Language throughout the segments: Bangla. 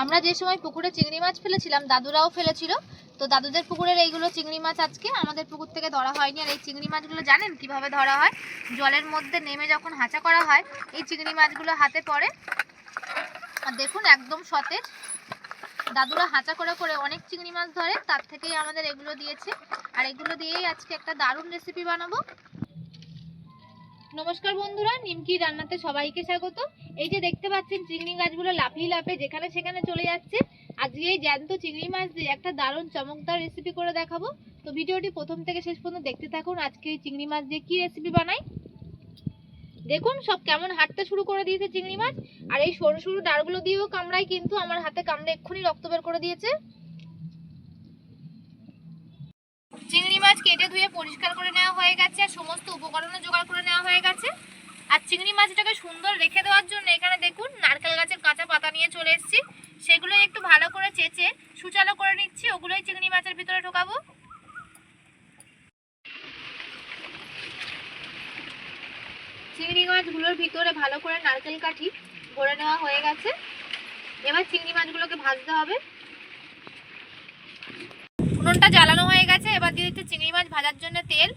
আমরা যে সময় পুকুরে চিংড়ি মাছ ফেলেছিলাম, দাদুরাও ফেলেছিল। তো দাদুদের পুকুরের এইগুলো চিংড়ি মাছ আজকে আমাদের পুকুর থেকে ধরা হয়নি। আর এই চিংড়ি মাছগুলো জানেন কীভাবে ধরা হয়? জলের মধ্যে নেমে যখন হাঁচা করা হয়, এই চিংড়ি মাছগুলো হাতে পড়ে। আর দেখুন, একদম সতেজ। দাদুরা হাঁচা করে করে অনেক চিংড়ি মাছ ধরে, তার থেকেই আমাদের এগুলো দিয়েছে। আর এগুলো দিয়েই আজকে একটা দারুণ রেসিপি বানাবো। নমস্কার বন্ধুরা, নিমকি রান্নাতে সবাইকে স্বাগত। এই যে দেখতে পাচ্ছেন চিংড়ি গাছগুলো লাফিয়ে লাফিয়ে যেখানে সেখানে চলে যাচ্ছে। আজকে এই জ্যান্ত চিংড়ি মাছ দিয়ে একটা দারুণ চমকদার রেসিপি করে দেখাবো। তো ভিডিওটি প্রথম থেকে শেষ পর্যন্ত দেখতে থাকুন, আজকে এই চিংড়ি মাছ দিয়ে কি রেসিপি বানাই। দেখুন, সব কেমন হাঁটতে শুরু করে দিয়েছে চিংড়ি মাছ। আর এই সরু সরু ডালগুলো দিয়েও কামড়ায় কিন্তু আমার হাতে কামড়ে এক্ষুনি রক্ত বের করে দিয়েছে। মাছ কেটে ধুয়ে পরিষ্কার করে নেওয়া হয়ে গেছে আর সমস্ত উপকরণও জোগাড় করে নেওয়া হয়ে গেছে। আর চিংড়ি মাছটাকে সুন্দর রেখে দেওয়ার জন্য এখানে দেখুন নারকেল গাছের কাঁচা পাতা নিয়ে চলে এসেছি। সেগুলো একটু ভালো করে চেঁচে সুচালো করে নিচ্ছি, ওগুলোই চিংড়ি মাছের ভিতরে ঢোকাবো। চিংড়ি মাছগুলোর ভিতরে ভালো করে নারকেল কাঠি ভরে নেওয়া হয়ে গেছে। এবার চিংড়ি মাছগুলোকে ভাজতে হবে। উনুনটা জ্বালানো হয়ে গেছে, এবার দিয়ে দিচ্ছে চিংড়ি মাছ ভাজার জন্য তেল।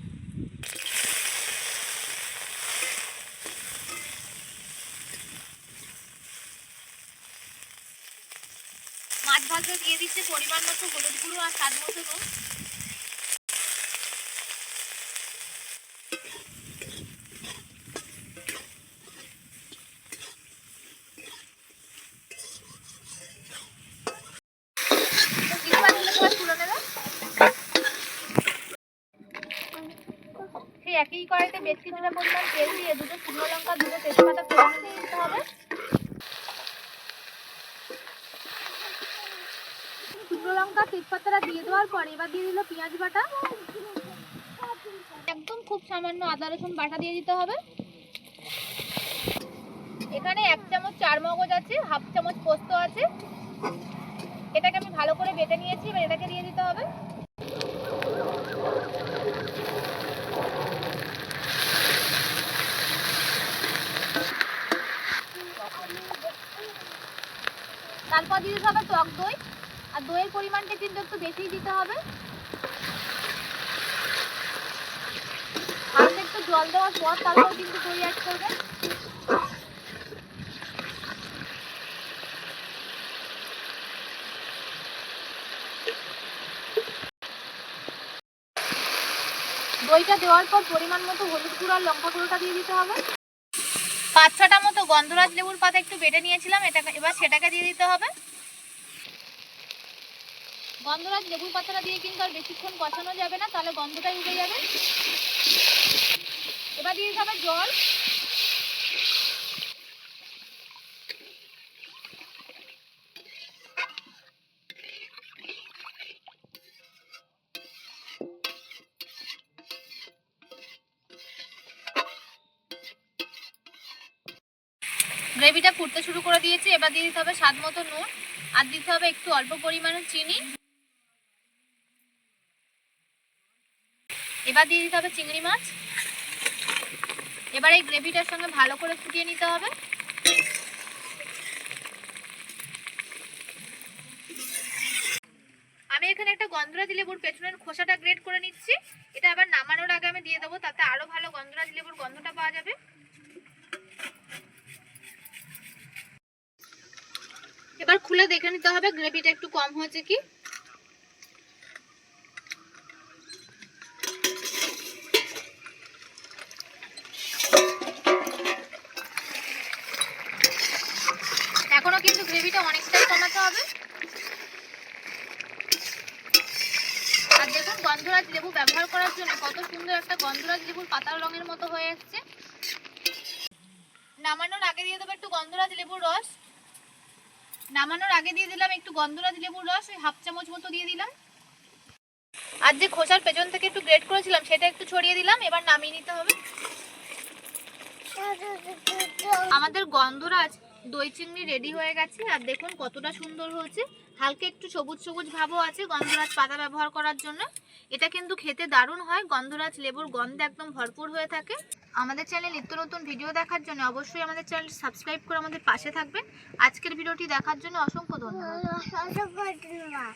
মাছ ভাজতে দিয়ে দিচ্ছে পরিমাণ মতো হলুদ গুঁড়ো আর স্বাদ মতো নুন তো চিংড়ি মাছগুলো সবাই তুলে নেবে একই কড়াইতে বেশ কিছুটা পরিমাণ তেল দিয়ে দুটো শুকনো লঙ্কা, দুটো তেজপাতা ফোড়নে দিয়ে দিতে হবে। শুকনো লঙ্কা, তেজপাতাটা দিয়ে দেওয়ার পর এবার দিয়ে দিল পেঁয়াজ বাটা। একদম খুব সামান্য আদা, রসুন বাটা দিয়ে দিতে হবে। এখানে এক চামচ চার মগজ আছে, হাফ চামচ পোস্ত আছে। এটাকে আমি ভালো করে বেটে নিয়েছি, এবার এটাকে দিয়ে দিতে হবে। হবে টক দই। আর দইয়ের পরিমাণটা কিন্তু একটু বেশি দিতে হবে। হালকা একটু জল দেওয়ার পর তারপর কিন্তু দই অ্যাড করবে। দইটা দেওয়ার পর পরিমাণ মতো হলুদ গুঁড়ো আর লঙ্কা গুঁড়োটা দিয়ে দিতে হবে। পাঁচ ছটা মতো গন্ধরাজ লেবুর পাতা একটু বেটে নিয়েছিলাম এটা এবার সেটাকে দিয়ে দিতে হবে। গন্ধরাজ লেবুর পাতাটা দিয়ে কিন্তু আর বেশিক্ষণ কষানো যাবে না, তাহলে গন্ধটাই উঠে যাবে। এবার দিয়ে দিতে হবে জল। গ্রেভিটা ফুটতে শুরু করে দিয়েছি, এবার দিয়ে দিতে হবে স্বাদ মতো নুন, আর দিতে হবে একটু অল্প পরিমাণে চিনি। এবার দিয়ে দিতে হবে চিংড়ি মাছ। এবার এই গ্রেভিটার সঙ্গে ভালো করে ফুটিয়ে নিতে হবে। আমি এখানে একটা গন্ধরাজ লেবুর পেছনের খোসাটা গ্রেট করে নিচ্ছি। এটা আবার নামানোর আগে আমি দিয়ে দেবো, তাতে আরও ভালো গন্ধরাজ লেবুর গন্ধটা পাওয়া যাবে। এবার খুলে দেখে নিতে হবে, গ্রেভিটা একটু কম হয়েছে কি এখনও কিন্তু গ্রেভিটা অনেকটাই কমাতে হবে আর দেখুন গন্ধরাজ লেবু ব্যবহার করার জন্য কত সুন্দর একটা গন্ধরাজ লেবুর পাতার রঙের মতো হয়ে এসছে নামানোর আগে দিয়ে দেবো একটু গন্ধরাজ লেবুর রস। নামানোর আগে দিয়ে দিলাম একটু গন্ধরাজ লেবুর রস, ওই হাফ চামচ মতো দিয়ে দিলাম। আর যে খোসার পেছন থেকে একটু গ্রেট করেছিলাম, সেটা একটু ছড়িয়ে দিলাম, এবার নামিয়ে নিতে হবে। আমাদের গন্ধরাজ দই চিংড়ি রেডি হয়ে গেছে, আর দেখুন কতটা সুন্দর হয়েছে। হালকা একটু সবুজ সবুজ ভাবও আছে গন্ধরাজ পাতা ব্যবহার করার জন্য। এটা কিন্তু খেতে দারুণ হয়, গন্ধরাজ লেবুর গন্ধ একদম ভরপুর হয়ে থাকে। আমাদের চ্যানেল নিত্য নতুন ভিডিও দেখার জন্য অবশ্যই আমাদের চ্যানেল সাবস্ক্রাইব করে আমাদের পাশে থাকবেন। আজকের ভিডিওটি দেখার জন্য অসংখ্য ধন্যবাদ। অসংখ্য ধন্যবাদ।